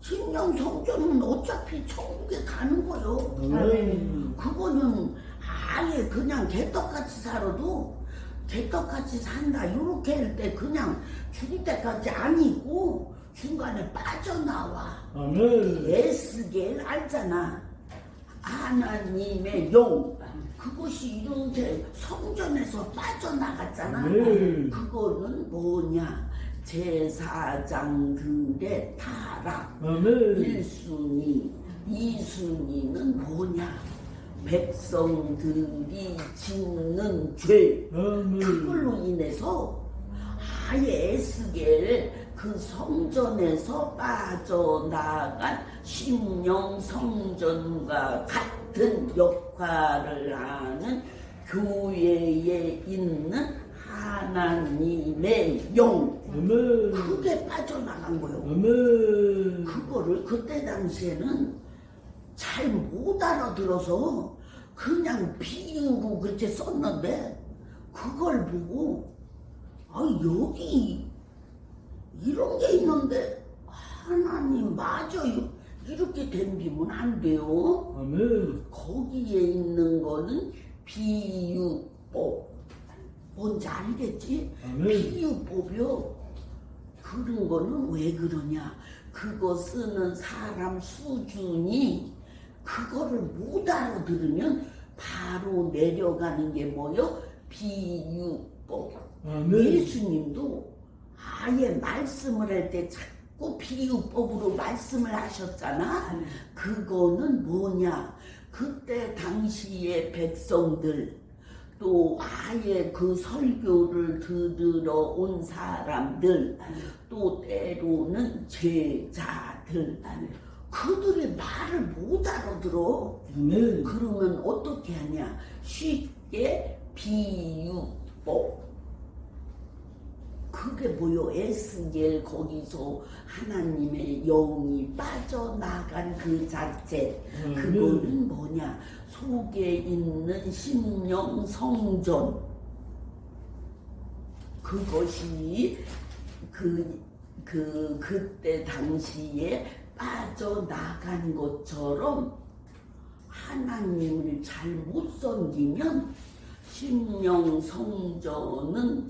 신령 성전은 어차피 천국에 가는 거요. 아멘. 그거는 아예 그냥 개떡같이 살아도 개떡같이 산다 이렇게 할 때 그냥 죽을 때까지 안 있고 중간에 빠져나와 아멘. 에스겔 알잖아 하나님의 용 그것이 이렇게 성전에서 빠져나갔잖아 네. 그거는 뭐냐 제사장들의 타락 아멘. 1순위, 2순위는 뭐냐? 백성들이 짓는 죄. 아멘. 그걸로 인해서 아예 에스겔 그 성전에서 빠져나간 심령 성전과 같은 역할을 하는 교회에 있는 하나님의 영. 아멘. 그게 빠져나간 거예요. 아멘. 그거를 그때 당시에는 잘 못 알아들어서 그냥 비유로 그렇게 썼는데 그걸 보고 아 여기 이런 게 있는데 하나님 맞아요 이렇게 덤비면 안 돼요 아멘. 거기에 있는 거는 비유법 뭔지 알겠지? 아멘. 비유법이요. 그런 거는 왜 그러냐? 그거 쓰는 사람 수준이 그거를 못 알아들으면 바로 내려가는 게 뭐요? 비유법. 아멘. 예수님도 아예 말씀을 할 때 자꾸 비유법으로 말씀을 하셨잖아. 그거는 뭐냐? 그때 당시의 백성들 또 아예 그 설교를 들으러 온 사람들 또 때로는 제자들 그들의 말을 못 알아들어. 아멘. 그러면 어떻게 하냐? 쉽게 비유법. 그게 뭐요? 에스겔 거기서 하나님의 영이 빠져나간 그 자체. 음. 그거는 뭐냐? 속에 있는 심령 성전. 그것이 그, 그, 그때 당시에 빠져나간 것처럼 하나님을 잘 못 섬기면 심령 성전은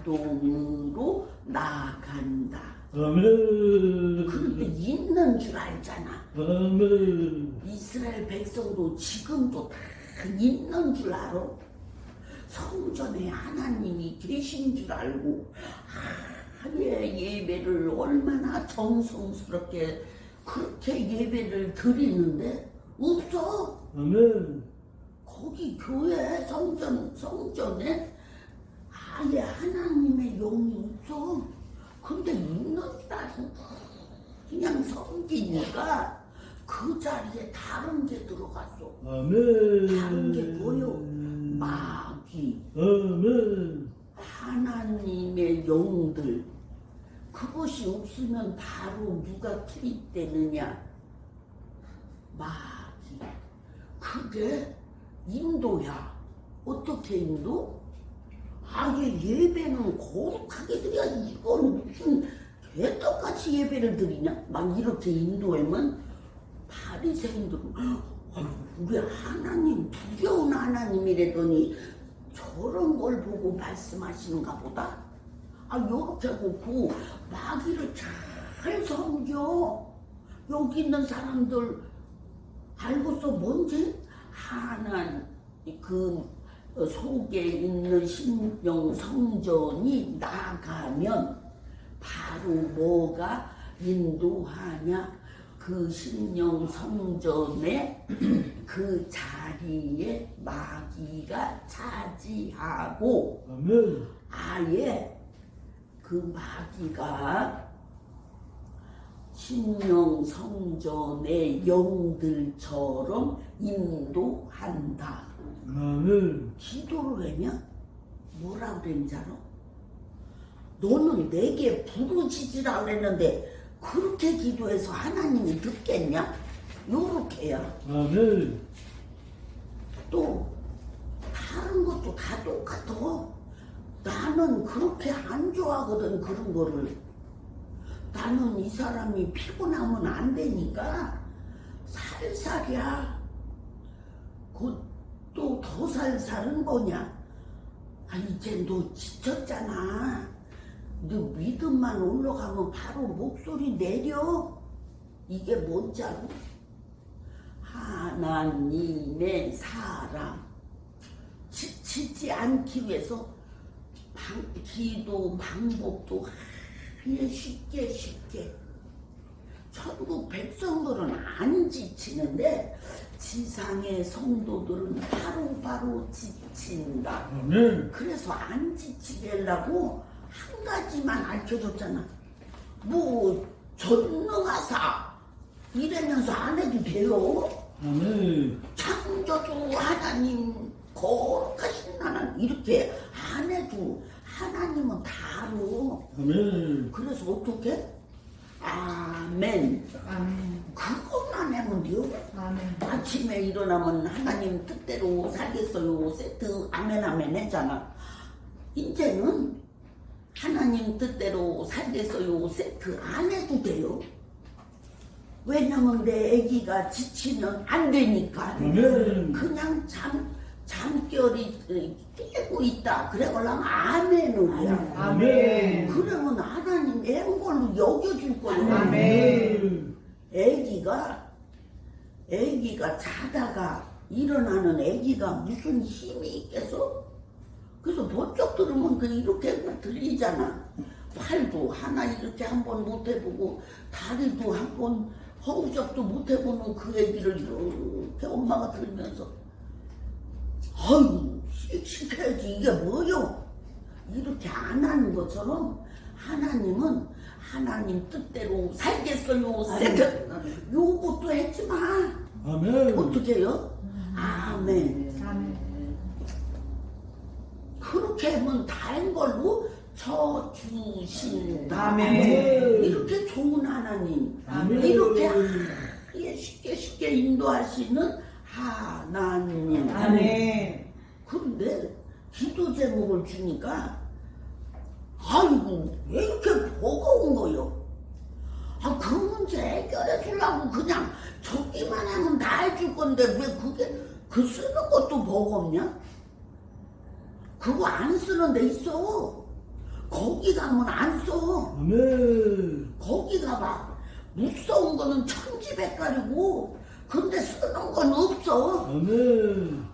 자동으로 나간다. 아멘. 그런데 있는 줄 알잖아. 아멘. 이스라엘 백성도 지금도 다 있는 줄 알아. 성전에 하나님이 계신 줄 알고 하루에 예배를 얼마나 정성스럽게 그렇게 예배를 드리는데 없어. 아멘. 거기 교회 성전 성전에 아예 하나님의 영이 없어. 근데 있는 날은 그냥 섬기니까 그 자리에 다른 게 들어갔어. 아멘. 다른 게 뭐요? 마귀, 아멘. 하나님의 영들. 그것이 없으면 바로 누가 투입되느냐? 마귀. 그게 인도야. 어떻게 인도? 아예 예배는 거룩하게 드려야 이건 무슨 개떡같이 예배를 드리냐? 막 이렇게 인도하면 바리새인들은 어, 우리 하나님 두려운 하나님이라더니 저런 걸 보고 말씀하시는가 보다. 아 요렇게 하고 마귀를 잘 섬겨. 여기 있는 사람들 알고서 뭔지 하나님 그 속에 있는 신령 성전이 나가면 바로 뭐가 인도하냐 그 신령 성전의 그 자리에 마귀가 차지하고 아멘. 아예 그 마귀가 신령 성전의 영들처럼 인도한다. 아멘. 기도를 하면 뭐라 그랬는지 알아? 너는 내게 부르짖으라 그랬는데 그렇게 기도해서 하나님이 듣겠냐? 요렇게야. 아멘. 또 다른 것도 다 똑같아. 나는 그렇게 안 좋아하거든 그런 거를. 나는 이 사람이 피곤하면 안 되니까 살살이야. 곧 또 더 살 살은 뭐냐? 아, 이제 너 지쳤잖아. 너 믿음만 올라가면 바로 목소리 내려. 이게 뭔지 알아? 하나님의 사랑. 지치지 않기 위해서 방, 기도 방법도 쉽게 쉽게 천국 백성들은 안 지치는데 지상의 성도들은 바로바로 지친다. 아멘. 그래서 안 지치게 하려고 한 가지만 알려줬잖아. 뭐 전능하사 이러면서 안 해도 돼요. 아멘. 창조주 하나님 거룩하신 하나님 이렇게 안 해도 하나님은 다 알아. 아멘. 그래서 어떻게? 아멘. 아멘. 그것만 하면 돼요. 아멘. 아침에 일어나면 하나님 뜻대로 살겠어요. 세트 아멘 아멘 했잖아. 이제는 하나님 뜻대로 살겠어요. 세트 안 해도 돼요. 왜냐면 내 아기가 지치면 안 되니까. 아멘. 그냥 잠, 잠결이 깨고 있다. 그래 아멘을 해야 아멘. 그러면 하나님 애걸로 여겨줄 거예요. 아멘. 애기가 애기가 자다가 일어나는 애기가 무슨 힘이 있겠어? 그래서 번쩍 들으면 그 이렇게 들리잖아. 팔도 하나 이렇게 한 번 못 해보고 다리도 한 번 허우적도 못 해보는 그 애기를 이렇게 엄마가 들면서 아유 씩씩해야지 이게 뭐요? 이렇게 안 하는 것처럼 하나님은 하나님 뜻대로 살겠어요. 세트 요것도 했지만 아멘. 어떻게 해요? 아멘. 아멘. 그렇게 하면 다른 걸로 쳐 주신다. 아멘. 이렇게 좋은 하나님, 아멘. 이렇게 쉽게 쉽게 인도하시는 하나님. 아멘. 그런데 기도 제목을 주니까 아이고 왜 이렇게 버거운 거요? 아 그 문제 해결해 주려고 그냥 적기만 하면 다 해줄 건데 왜 그게 그 쓰는 것도 버겁냐? 그거 안 쓰는 데 있어. 거기 가면 안 써. 아멘. 거기 가봐. 무서운 거는 천지백갈이고 근데 쓰는 건 없어. 아멘.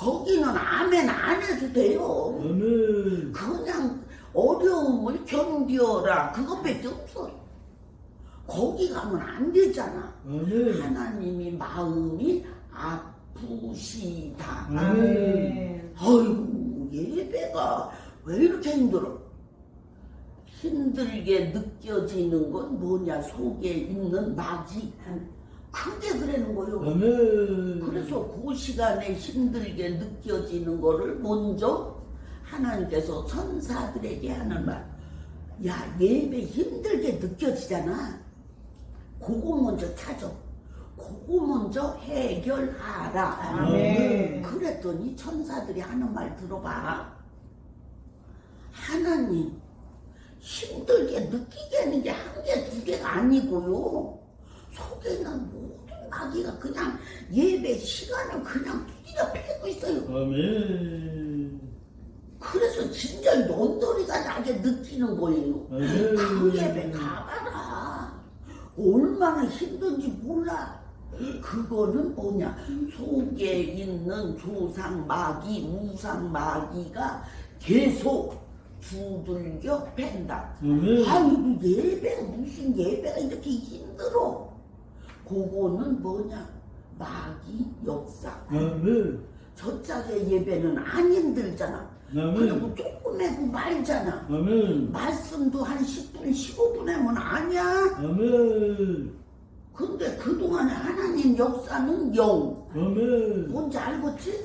거기는 아멘 안 해도 돼요. 아멘. 그냥 어려움을 견디어라. 그것밖에 없어. 거기 가면 안 되잖아. 아멘. 하나님이 마음이 아프시다. 아멘. 아이고, 예배가 왜 이렇게 힘들어? 힘들게 느껴지는 건 뭐냐? 속에 있는 낙이. 그게 그러는 거요. 아멘. 그래서 그 시간에 힘들게 느껴지는 거를 먼저 하나님께서 천사들에게 하는 말. 야, 예배 힘들게 느껴지잖아. 그거 먼저 찾아. 그거 먼저 해결하라. 아멘. 그랬더니 천사들이 하는 말 들어봐. 하나님, 힘들게 느끼게 하는 게 한 개, 두 개가 아니고요. 속에 있는 모든 마귀가 그냥 예배 시간을 그냥 두드려 패고 있어요. 아멘. 그래서 진짜 넌더리가 나게 느끼는 거예요. 아멘. 그 예배 가봐라. 얼마나 힘든지 몰라. 그거는 뭐냐? 속에 있는 조상 마귀, 우상 마귀가 계속 두들겨 팬다. 아이고 예배가 무슨 예배가 이렇게 힘들어. 그거는 뭐냐? 마귀 역사. 아멘. 저 짝의 예배는 안 힘들잖아. 아멘. 그리고 조금 해고 말잖아. 아멘. 말씀도 한 10분, 15분 하면 아니야. 아멘. 근데 그동안에 하나님 역사는 영. 아멘. 뭔지 알겠지?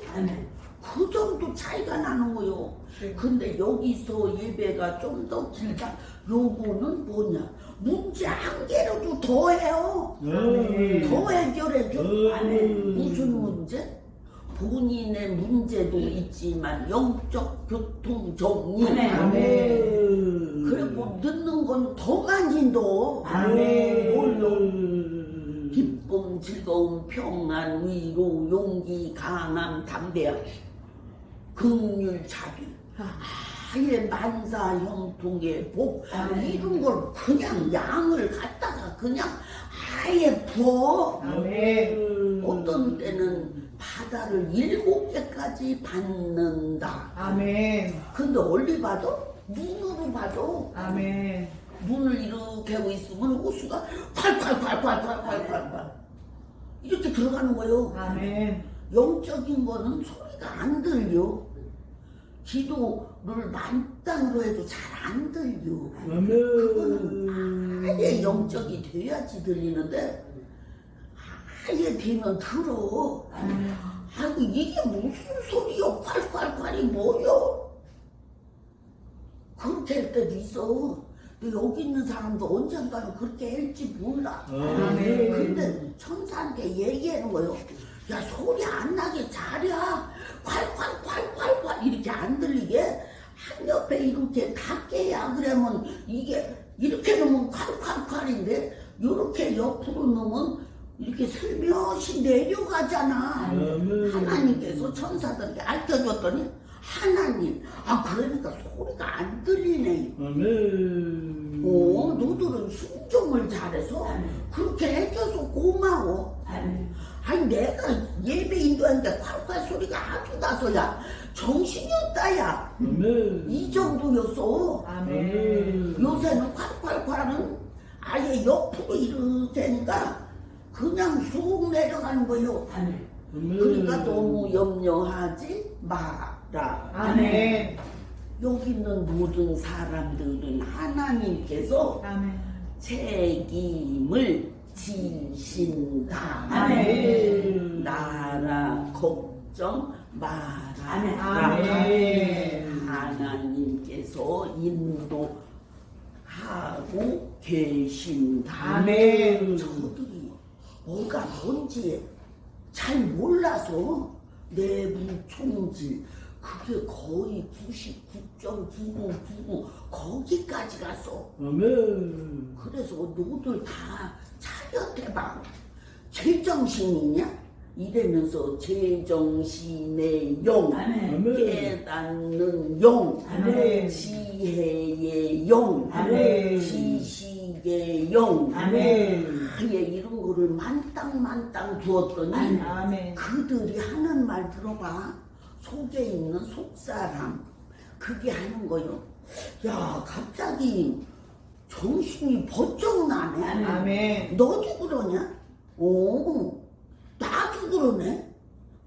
그 정도 차이가 나는 거요. 네. 근데 여기서 예배가 좀 더 길다. 요거는 뭐냐? 문제 한 개라도 더 해요. 아멘. 더 해결해줘. 음. 무슨 문제? 본인의 문제도 있지만 영적 교통 정리 아멘. 아멘. 그래 뭐 듣는 건더 만진도 아멘. 뭘로 기쁨 즐거움 평안 위로 용기 강함 담대함 긍휼 자비 아 예 만사 형통의 복 아멘. 이런 걸 그냥 양을 갖다가 그냥 아예 부어 아멘. 어떤 때는 바다를 일곱 개까지 받는다 아멘. 근데 얼리 봐도 눈으로 봐도 아멘. 문을 이렇게 하고 있으면 호수가 콸콸콸콸콸콸콸 이렇게 들어가는 거예요. 아멘. 영적인 거는 소리가 안 들려. 기도 를 만땅으로 해도 잘 안 들려. 아멘. 아예 영적이 돼야지 들리는데 아예 되면 들어. 아이고 이게 무슨 소리요? 콸콸콸이 뭐요? 그렇게 할 때도 있어. 근데 여기 있는 사람도 언젠가는 그렇게 할지 몰라. 아멘. 근데 천사한테 얘기하는 거요. 야 소리 안 나게 잘야. 콸콸콸콸콸 이렇게 안 들리게 한 옆에 이렇게 닿게야 그러면 이게 이렇게 놓으면 콸콸콸인데 이렇게 옆으로 놓으면 이렇게 슬며시 내려가잖아. 아멘. 하나님께서 천사들에게 알려줬더니 하나님 아 그러니까 소리가 안 들리네. 아멘. 어, 너들은 순종을 잘해서 그렇게 해줘서 고마워. 아 니 내가 예배 인도하는데 콸콸 소리가 아주 나서야 정신이 없다야. 아멘. 이 정도였어. 아멘. 요새는 콸콸콸은 아예 옆으로 이렇게니까 그냥 쑥 내려가는 거요. 아멘. 그러니까 너무 염려하지 마라. 아멘. 여기 있는 모든 사람들은 하나님께서 아멘. 책임을 지신다. 아멘. 나라 걱정 마라. 아멘. 하나님께서 인도하고 계신다. 아멘. 저들이 뭐가 뭔지 잘 몰라서 내부 총질 그게 거의 99.9999 거기까지 갔어. 아멘. 그래서 너들 다 차렷해봐. 제정신이냐? 이러면서 제정신의 영, 아멘. 깨닫는 영, 아멘. 지혜의 영, 아멘. 지식의 영, 아멘. 이런 거를 만땅만땅 두었더니 아멘. 그들이 하는 말 들어봐. 속에 있는 속사람. 그게 하는 거요. 야, 갑자기 정신이 번쩍 나네. 아멘. 너도 그러냐? 오, 나도 그러네.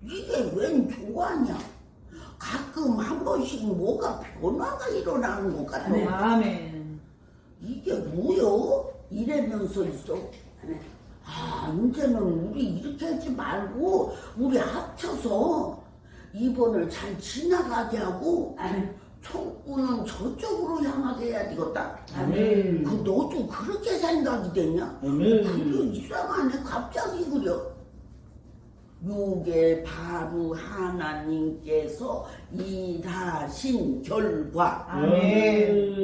이게 웬 좋아하냐? 가끔 한 번씩 뭐가 변화가 일어나는 것 같아. 아멘. 이게 뭐요? 이러면서 있어. 아, 이제는 우리 이렇게 하지 말고, 우리 합쳐서 이번을 잘 지나가게 하고, 총구는 저쪽으로 향하게 해야 되겠다. 아멘. 그 너도 그렇게 생각이 되냐? 아멘. 그게 이상하네, 갑자기 그려. 요게 바로 하나님께서 일하신 결과. 아멘.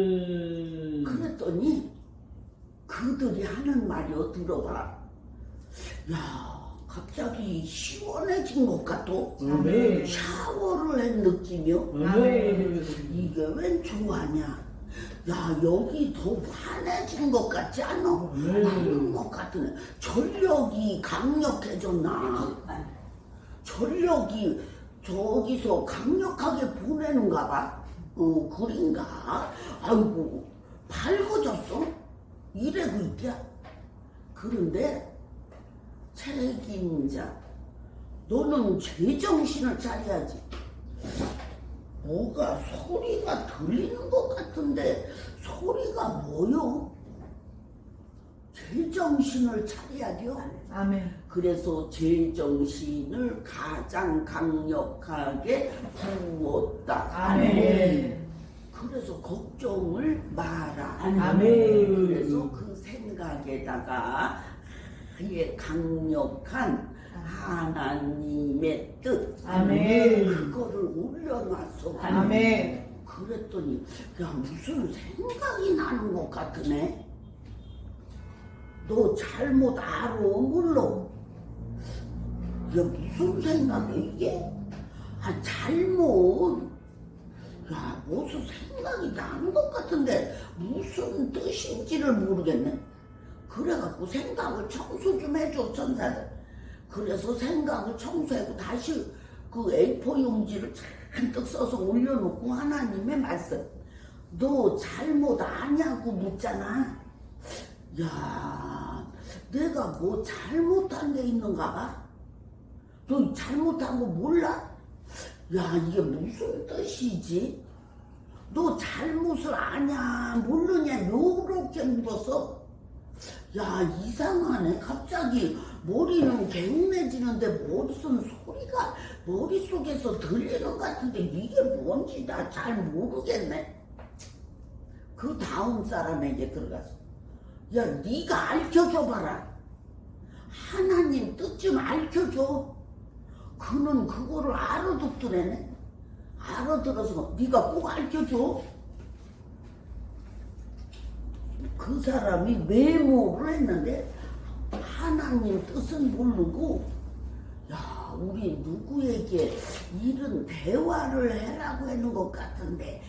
그랬더니 그들이 하는 말이요 들어봐. 야 갑자기 시원해진 것 같아. 아멘. 샤워를 한 느낌이요. 아멘. 이게 웬 좋아하냐? 야 여기 더 환해진 것 같지 않아? 네. 그런 것 같으네. 전력이 강력해졌나? 전력이 저기서 강력하게 보내는가 봐. 어 그린가? 아이고 밝아졌어? 이래고 있냐? 그런데 책임자 너는 제정신을 차려야지. 뭐가 소리가 들리는 것 같은데 소리가 뭐요? 제정신을 차려야 돼요. 아멘. 그래서 제정신을 가장 강력하게 부었다. 아멘. 그래서 걱정을 마라. 아멘. 그래서 그 생각에다가 아예 강력한 하나님의 뜻. 아멘. 그거를 올려놨어. 아멘. 그랬더니 야 무슨 생각이 나는 것 같으네? 너 잘못 알아 몰라. 야 무슨 생각이야 이게? 아 잘못. 야 무슨 생각이 나는 것 같은데 무슨 뜻인지를 모르겠네 그래갖고 생각을 청소 좀 해줘 천사들 그래서 생각을 청소하고 다시 그 A4 용지를 잔뜩 써서 올려놓고 하나님의 말씀 너 잘못 아냐고 묻잖아 야 내가 뭐 잘못한 게 있는가 봐? 너 잘못한 거 몰라? 야 이게 무슨 뜻이지? 너 잘못을 아냐 모르냐 요렇게 물었어 야 이상하네. 갑자기 머리는 개운해지는데 무슨 소리가 머릿속에서 들리는 것 같은데 이게 뭔지 나 잘 모르겠네. 그 다음 사람에게 들어가서 야 네가 알려줘 봐라. 하나님 뜻 좀 알려줘. 그는 그거를 알아듣더래네. 알아들어서 네가 꼭 알려줘 그 사람이 메모를 했는데 하나님 뜻은 모르고 야 우리 누구에게 이런 대화를 해라고 하는 것 같은데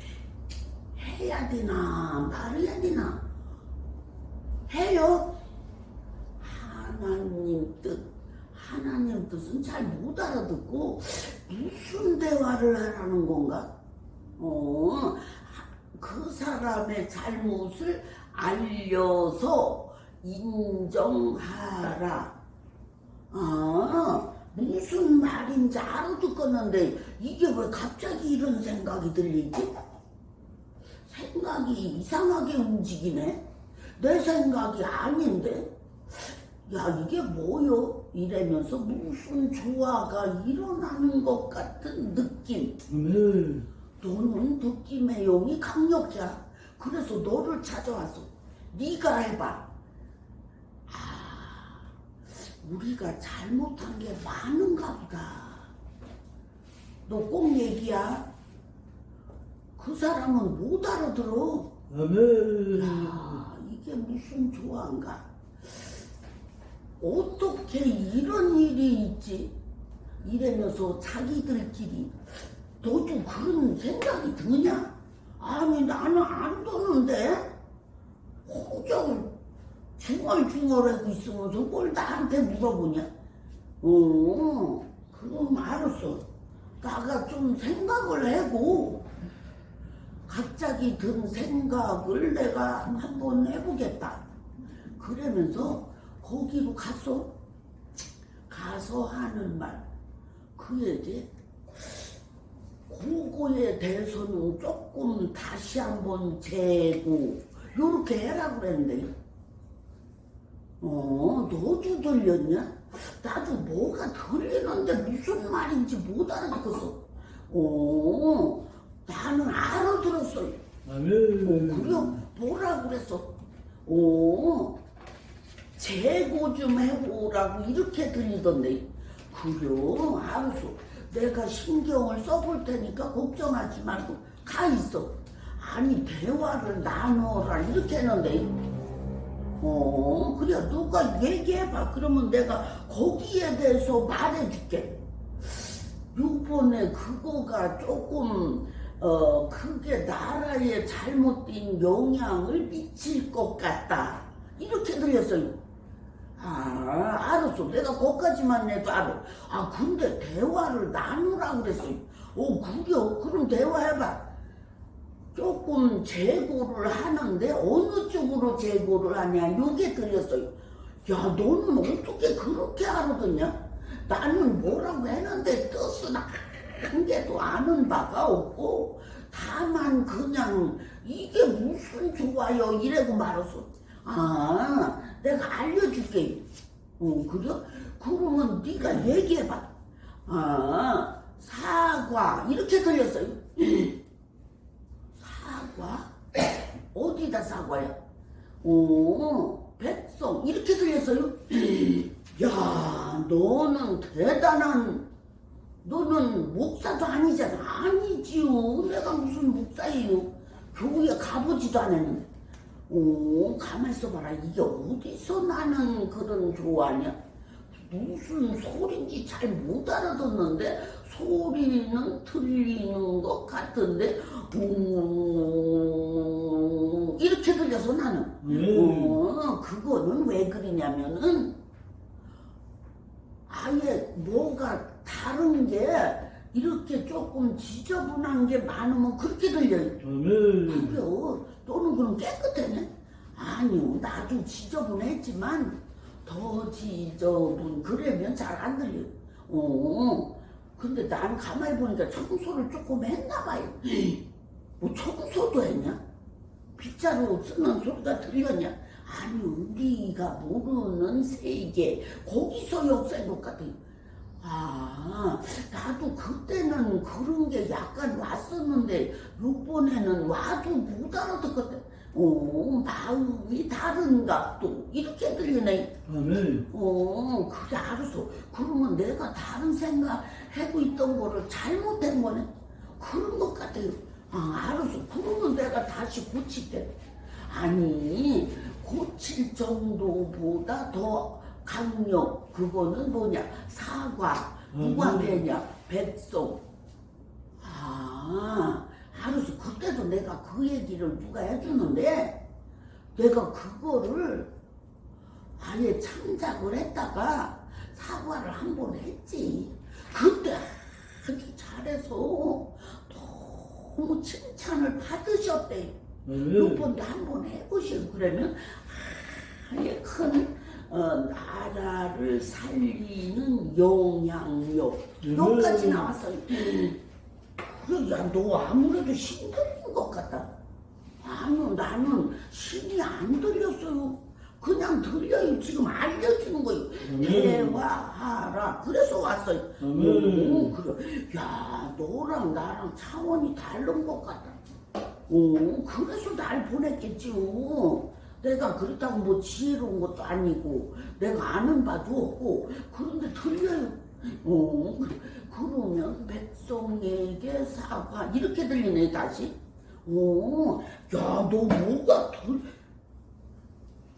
해야 되나 말해야 되나? 해요. 하나님 뜻 하나님 뜻은 잘 못 알아듣고 무슨 대화를 하라는 건가? 어, 그 사람의 잘못을 알려서 인정하라. 아, 무슨 말인지 알아 듣겠는데 이게 왜 갑자기 이런 생각이 들리지? 생각이 이상하게 움직이네. 내 생각이 아닌데. 야, 이게 뭐요? 이러면서 무슨 조화가 일어나는 것 같은 느낌. 아멘. 너는 느낌의 용이 강력자. 그래서 너를 찾아왔어. 네가 해봐. 아, 우리가 잘못한 게 많은가 보다. 너 꼭 얘기야. 그 사람은 못 알아들어. 아멘. 야, 이게 무슨 조화인가? 어떻게 이런 일이 있지? 이러면서 자기들끼리 너도 그런 생각이 드냐? 아니 나는 안 드는데 호적을 중얼중얼하고 있으면서 뭘 나한테 물어보냐? 어, 그럼 알았어. 나가 좀 생각을 해고 갑자기 든 생각을 내가 한번 해보겠다. 그러면서 거기로 갔어. 가서 하는 말. 그에게 그거에 대해서는 조금 다시 한번 재고 요렇게 해라 그랬는데. 어 너도 들렸냐? 나도 뭐가 들리는데 무슨 말인지 못 알아듣겠어. 어 나는 알아들었어 아멘. 그래 뭐라 그랬어? 어 재고 좀 해보라고 이렇게 들리던데. 그래 알았어 내가 신경을 써볼 테니까 걱정하지 말고 가 있어. 아니 대화를 나눠라. 이렇게 했는데. 어 그래. 누가 얘기해봐. 그러면 내가 거기에 대해서 말해줄게. 요번에 그거가 조금 어 그게 나라에 잘못된 영향을 미칠 것 같다. 이렇게 들렸어요 아 알았어. 내가 거기까지만 해도 알아. 아 근데 대화를 나누라 그랬어요 어 그래 그럼 대화해봐. 조금 재고를 하는데 어느 쪽으로 재고를 하냐 요게 들렸어요. 야 너는 어떻게 그렇게 알아듣냐? 나는 뭐라고 했는데 뜻은 한 개도 아는 바가 없고 다만 그냥 이게 무슨 좋아요? 이래고 말았어 아 내가 알려줄게. 어 그래? 그러면 네가 얘기해봐. 아 사과. 이렇게 들렸어요. 사과? 어디다 사과야? 오, 백성. 이렇게 들렸어요? 야, 너는 대단한 너는 목사도 아니잖아. 아니지요. 내가 무슨 목사예요? 교회에 가보지도 않았는데 오 가만 있어봐라 이게 어디서 나는 그런 좋아하냐 무슨 소리인지 잘 못 알아듣는데 소리는 들리는 것 같은데 음, 이렇게 들려서 나는 음. 어, 그거는 왜 그러냐면은 아예 뭐가 다른 게 이렇게 조금 지저분한 게 많으면 그렇게 들려요. 아멘. 그래요. 너는 그럼 깨끗하네? 아니요. 나도 지저분했지만 더 지저분 그러면 잘 안 들려요. 어. 근데 난 가만히 보니까 청소를 조금 했나 봐요. 뭐 청소도 했냐? 빗자루 쓰는 소리가 들렸냐? 아니 우리가 모르는 세계 거기서 역사인 것 같아요. 아 나도 그때는 그런 게 약간 왔었는데 요번에는 와도 못 알아듣거든. 어 마음이 다른가 또 이렇게 들리네. 아멘. 어 그래 알았어. 그러면 내가 다른 생각 하고 있던 거를 잘못한 거네. 그런 것 같아요. 아 알았어. 그러면 내가 다시 고칠게. 아니 고칠 정도보다 더 강력 그거는 뭐냐? 사과. 누가 음. 되냐? 백성 아 알았어. 그때도 내가 그 얘기를 누가 해주는데? 내가 그거를 아예 창작을 했다가 사과를 한 번 했지. 그때 아주 잘해서 너무 칭찬을 받으셨대. 몇 아멘. 번도 한 번 해보시고 그러면 아예 큰 어, 나라를 살리는 영향력 여기까지 나왔어요. 그래 야너 아무래도 힘 들린 것 같다. 아니요 나는 힘이 안 들렸어요. 그냥 들려요. 지금 알려주는 거예요. 아멘. 대화하라. 그래서 왔어요. 아멘. 오, 그래. 야 너랑 나랑 차원이 다른 것 같다. 오, 그래서 날 보냈겠지 요. 내가 그렇다고 뭐 지혜로운 것도 아니고, 내가 아는 바도 없고, 그런데 들려요. 오, 그래. 그러면 백성에게 사과, 이렇게 들리네, 다시. 오, 야, 너 뭐가 들,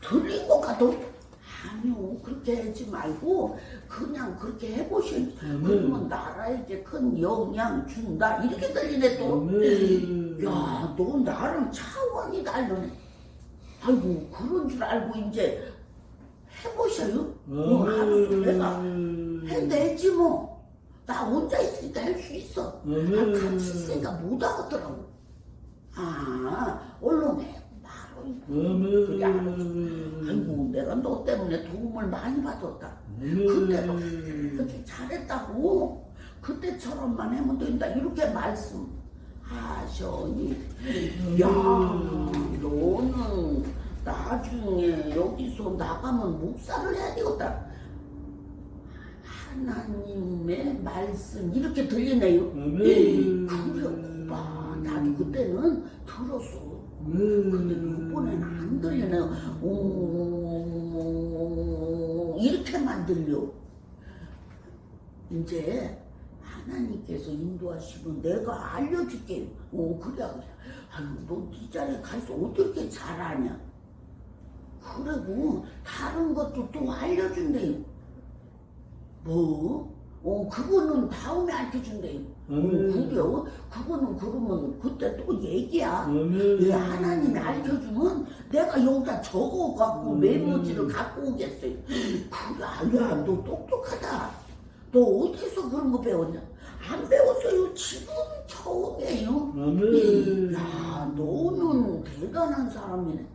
들린 것 같아? 아니요, 그렇게 하지 말고, 그냥 그렇게 해보시 아멘. 그러면 나라에게 큰 영향 준다. 이렇게 들리네, 또. 야, 너 나랑 차원이 다르네. 아이고, 그런 줄 알고 이제 해보셔요. 어, 알았어, 내가 아멘. 해내지 뭐. 나 혼자 있으니까 할 수 있어. 아. 같이 있으니까 못 하겠더라고. 아, 언론 해. 바로. 그래, 알았어. 아멘. 아이고, 내가 너 때문에 도움을 많이 받았다. 그때도 그렇게 잘했다고. 그때처럼만 하면 된다. 이렇게 말씀 하셔니. 야, 너는 나중에 여기서 나가면 목사를 해야 되겠다. 하나님의 말씀 이렇게 들리네요. 아멘. 그래, 오빠. 나도 그때는 들었어. 근데 이번에는 안 들리네. 오, 이렇게만 들려. 이제 하나님께서 인도하시면 내가 알려줄게. 오, 그래, 그래. 아유, 너네 자리에 가서 어떻게 잘하냐? 그리고 다른 것도 또 알려준대. 뭐? 어, 그거는 다음에 알려준대. 어, 아멘. 그래요? 그거는 그러면 그때 또 얘기야. 예, 하나님이 알려주면 내가 여기다 적어갖고 음. 메모지를 갖고 오겠어요. 그래, 야, 너 똑똑하다. 너 어디서 그런 거 배웠냐? 안 배웠어요. 지금 처음이에요. 아멘. 야, 너는 대단한 사람이네.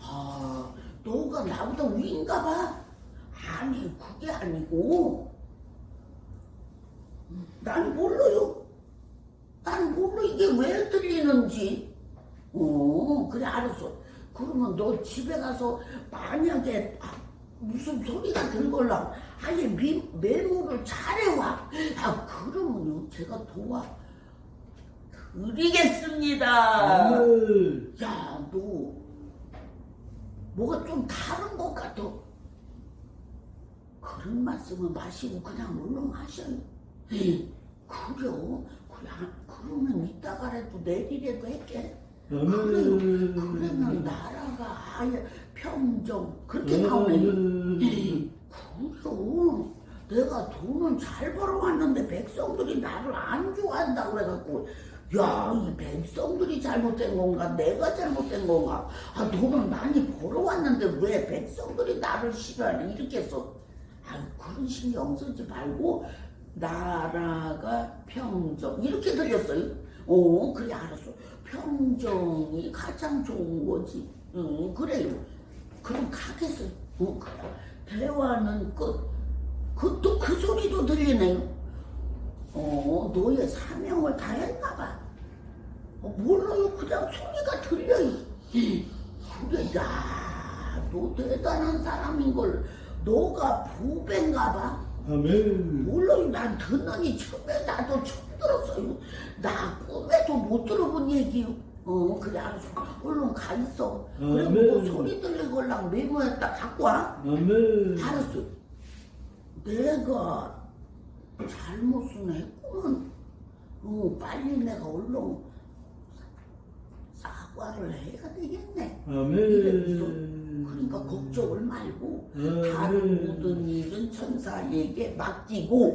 아, 너가 나보다 위인가 봐. 아니, 그게 아니고. 난 몰라요. 난 몰라 이게 왜 들리는지. 어, 그래 알았어. 그러면 너 집에 가서 만약에 아, 무슨 소리가 들걸라 아예 미, 메모를 잘해와. 아 그러면요 제가 도와 드리겠습니다. 아멘. 야, 너 뭐가 좀 다른 것 같아. 그런 말씀을 마시고 그냥 물러가셔요. 그래요. 그래, 그러면 이따가라도 내리래도 했게. 그래요. 그러면 나라가 아예 평정 그렇게 나오네요. 그래요. 내가 돈은 잘 벌어왔는데 백성들이 나를 안 좋아한다고 그래갖고 야, 이 백성들이 잘못된 건가? 내가 잘못된 건가? 아, 돈은 많이 벌어왔는데 왜 백성들이 나를 싫어하니? 이렇게 해서 아, 그런 신경 쓰지 말고 나라가 평정 이렇게 들렸어요. 어, 그래 알았어. 평정이 가장 좋은 거지. 응, 그래요. 그럼 가겠어. 어, 그래. 대화는 끝. 그또그 소리도 들리네요. 어, 너의 사명을 다 했나 봐. 어, 몰라요. 그냥 소리가 들려요. 그래, 야, 너 대단한 사람인 걸. 너가 부배인가 봐. 아멘. 몰라요. 난 듣느니 처음에 나도 처음 들었어요. 나 꿈에도 못 들어본 얘기요. 어, 그래, 알았어. 얼른 가 있어. 그래, 아멘. 뭐 소리 들리걸랑 메모했다 갖고 와. 아멘. 알았어. 내가 잘못은 했구만. 어, 빨리 내가 얼른 사과를 해야 되겠네. 아멘. 그러니까 걱정을 말고 아멘. 다른 모든 일은 천사에게 맡기고